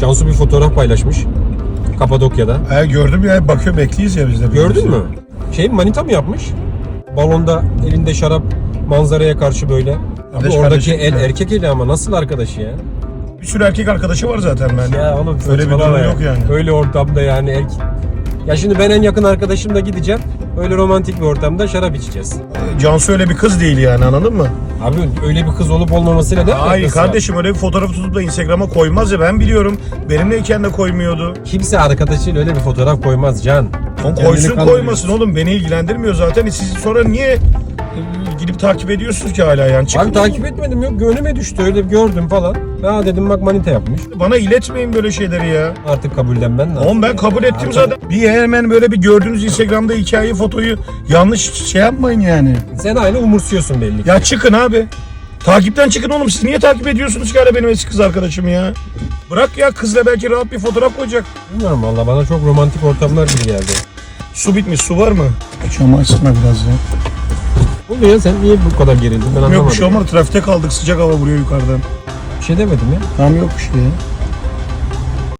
Cansu bir fotoğraf paylaşmış. Kapadokya'da. He gördüm ya bakıyor bekliyiz ya biz de. Gördün mü? Şey manita mı yapmış? Balonda elinde şarap manzaraya karşı böyle. Abi Kardeş oradaki kardeşim el erkek eli ama nasıl arkadaşı ya? Bir sürü erkek arkadaşı var zaten ben. Ya oğlum Öyle bir saçmalama durum ya. yok yani. Öyle ortamda yani erkek. Ya şimdi ben en yakın arkadaşımla gideceğim. Öyle romantik bir ortamda şarap içeceğiz. Cansu öyle bir kız değil yani anladın mı? Abi öyle bir kız olup olmamasıyla Hayır alakası var? kardeşim öyle bir fotoğrafı tutup da Instagram'a koymaz ya ben biliyorum. Benimleyken de koymuyordu. Kimse arkadaşıyla öyle bir fotoğraf koymaz Can. Oğlum Kendini koysun kandırıyorsun. koymasın oğlum beni ilgilendirmiyor zaten. E Siz sonra niye gidip takip ediyorsunuz ki hala yani? Çıkın Abi takip etmedim yok önüme düştü öyle gördüm falan. Ha dedim bak manita yapmış. Bana iletmeyin böyle şeyleri ya. Artık kabullenmen lazım. Oğlum ben kabul ettim Abi, zaten. Bir hemen böyle bir gördüğünüz Instagram'da hikayeyi, fotoyu yanlış şey yapmayın yani. Sen hala umursuyorsun belli ki. Ya çıkın abi. Takipten çıkın oğlum. Siz niye takip ediyorsunuz ki hala benim eski kız arkadaşım ya? Bırak ya kızla belki rahat bir fotoğraf koyacak. Bilmiyorum valla bana çok romantik ortamlar gibi geldi. Su bitmiş. Su var mı? Açsana biraz ya. Ya sen niye bu kadar gerildin ben anlamadım. Yok bir şey olmadı. Trafikte kaldık. Sıcak hava vuruyor yukarıdan. Bir şey demedim ya. Tamam yok bir şey ya.